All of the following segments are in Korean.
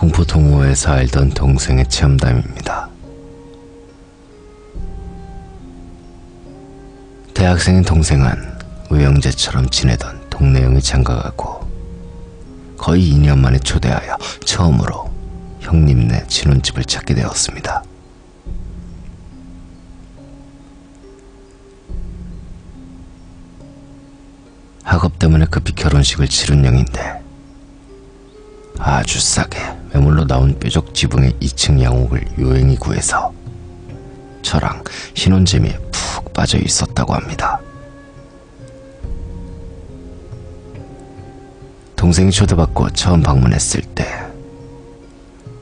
공포 동호회에서 알던 동생의 체험담입니다. 대학생인 동생은 의형제처럼 지내던 동네 형이 장가가고 거의 2년 만에 초대하여 처음으로 형님네 진혼집을 찾게 되었습니다. 학업 때문에 급히 결혼식을 치른 형인데 아주 싸게 매물로 나온 뾰족 지붕의 2층 양옥을 요행이 구해서 저랑 신혼재미에 푹 빠져 있었다고 합니다. 동생이 초대받고 처음 방문했을 때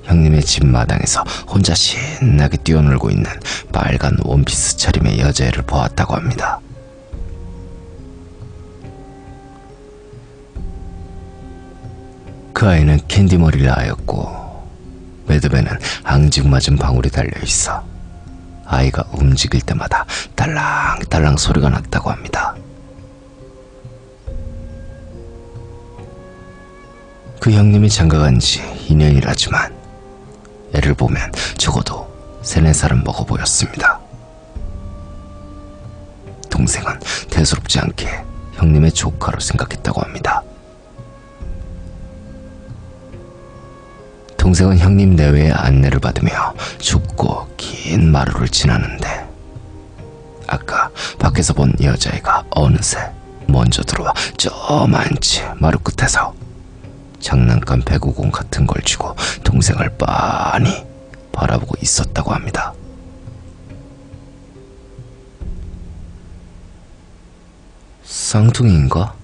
형님의 집 마당에서 혼자 신나게 뛰어놀고 있는 빨간 원피스 차림의 여자애를 보았다고 합니다. 그 아이는 캔디머리를 하였고 매듭에는 앙증맞은 방울이 달려있어 아이가 움직일 때마다 딸랑딸랑 소리가 났다고 합니다. 그 형님이 장가간 지 2년이라지만 애를 보면 적어도 세네 살은 먹어 보였습니다. 동생은 대수롭지 않게 형님의 조카로 생각했다고 합니다. 동생은 형님 내외의 안내를 받으며 좁고 긴 마루를 지나는데 아까 밖에서 본 여자애가 어느새 먼저 들어와 저만치 마루 끝에서 장난감 배구공 같은 걸 쥐고 동생을 빤히 바라보고 있었다고 합니다. 쌍둥이인가?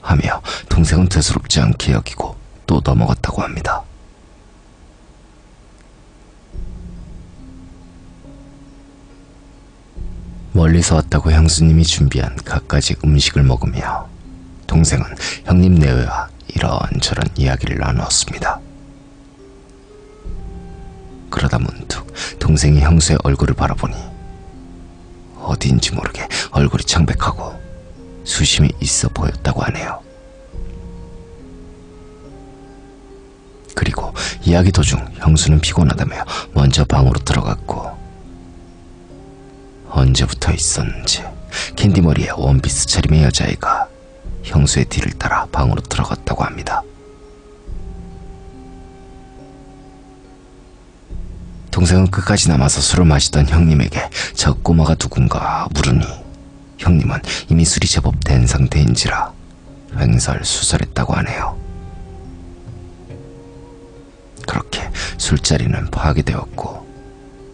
하며 동생은 대수롭지 않게 여기고 또 넘어갔다고 합니다. 멀리서 왔다고 형수님이 준비한 갖가지 음식을 먹으며 동생은 형님 내외와 이런저런 이야기를 나누었습니다. 그러다 문득 동생이 형수의 얼굴을 바라보니 어디인지 모르게 얼굴이 창백하고 수심이 있어 보였다고 하네요. 그리고 이야기 도중 형수는 피곤하다며 먼저 방으로 들어갔고 언제부터 있었는지 캔디머리에 원피스 차림의 여자애가 형수의 뒤를 따라 방으로 들어갔다고 합니다. 동생은 끝까지 남아서 술을 마시던 형님에게 저 꼬마가 누군가 물으니 형님은 이미 술이 제법 된 상태인지라 횡설수설했다고 하네요. 술자리는 파괴되었고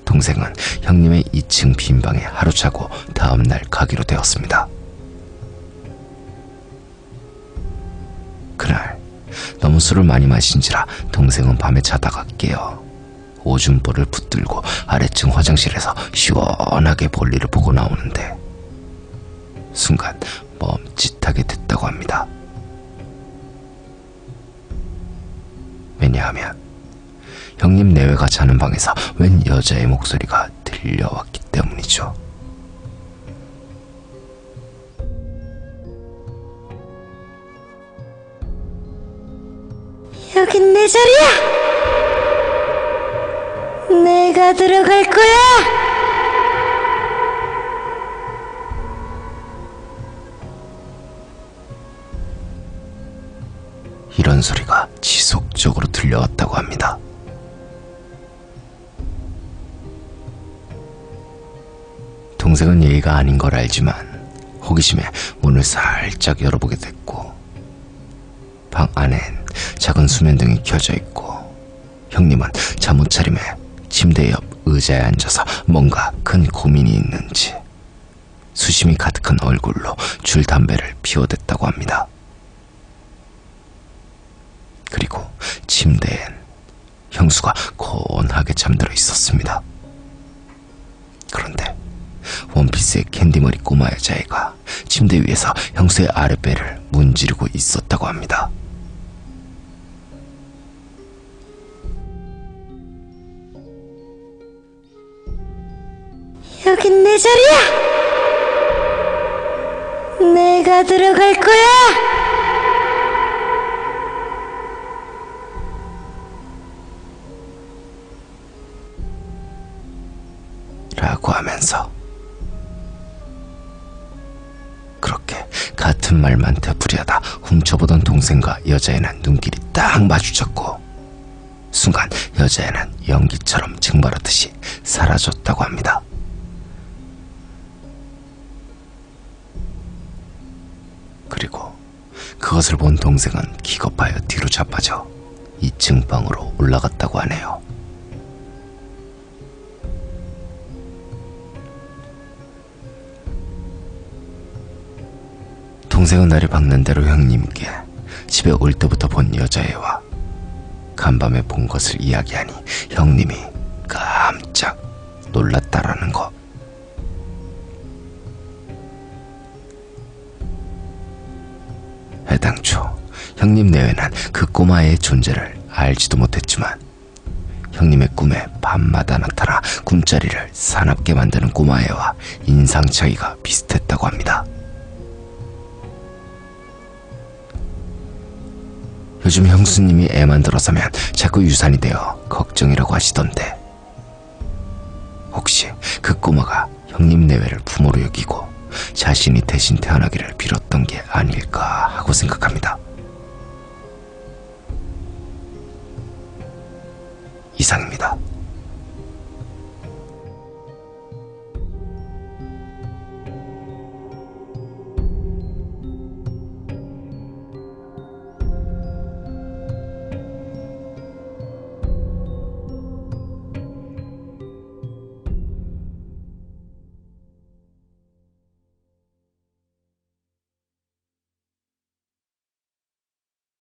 동생은 형님의 2층 빈방에 하루 자고 다음날 가기로 되었습니다. 그날 너무 술을 많이 마신지라 동생은 밤에 자다가 깨어 오줌볼을 붙들고 아래층 화장실에서 시원하게 볼일을 보고 나오는데 순간 멈칫하게 됐다고 합니다. 왜냐하면 형님 내외가 자는 방에서 웬 여자의 목소리가 들려왔기 때문이죠. 여긴 내 자리야! 내가 들어갈 거야! 이런 소리가 지속적으로 들려왔다고 합니다. 동생은 예의가 아닌 걸 알지만 호기심에 문을 살짝 열어보게 됐고 방 안엔 작은 수면등이 켜져 있고 형님은 잠옷 차림에 침대 옆 의자에 앉아서 뭔가 큰 고민이 있는지 수심이 가득한 얼굴로 줄 담배를 피워댔다고 합니다. 그리고 침대엔 형수가 곤하게 잠들어 있었습니다. 그런데 원피스의 캔디머리 꼬마 여자애가 침대 위에서 형수의 아랫배를 문지르고 있었다고 합니다. 여긴 내 자리야! 내가 들어갈 거야! 라고 하면서 같은 말만 되풀이하다 훔쳐보던 동생과 여자애는 눈길이 딱 마주쳤고 순간 여자애는 연기처럼 증발하듯이 사라졌다고 합니다. 그리고 그것을 본 동생은 기겁하여 뒤로 자빠져 2층 방으로 올라갔다고 하네요. 동생은 날이 밝는 대로 형님께 집에 올 때부터 본 여자애와 간밤에 본 것을 이야기하니 형님이 깜짝 놀랐다라는 것. 해당초 형님 내외는 그 꼬마의 존재를 알지도 못했지만 형님의 꿈에 밤마다 나타나 꿈자리를 사납게 만드는 꼬마애와 인상 차이가 비슷했다고 합니다. 요즘 형수님이 애만 들어서면 자꾸 유산이 되어 걱정이라고 하시던데 혹시 그 꼬마가 형님 내외를 부모로 여기고 자신이 대신 태어나기를 빌었던 게 아닐까 하고 생각합니다. 이상입니다.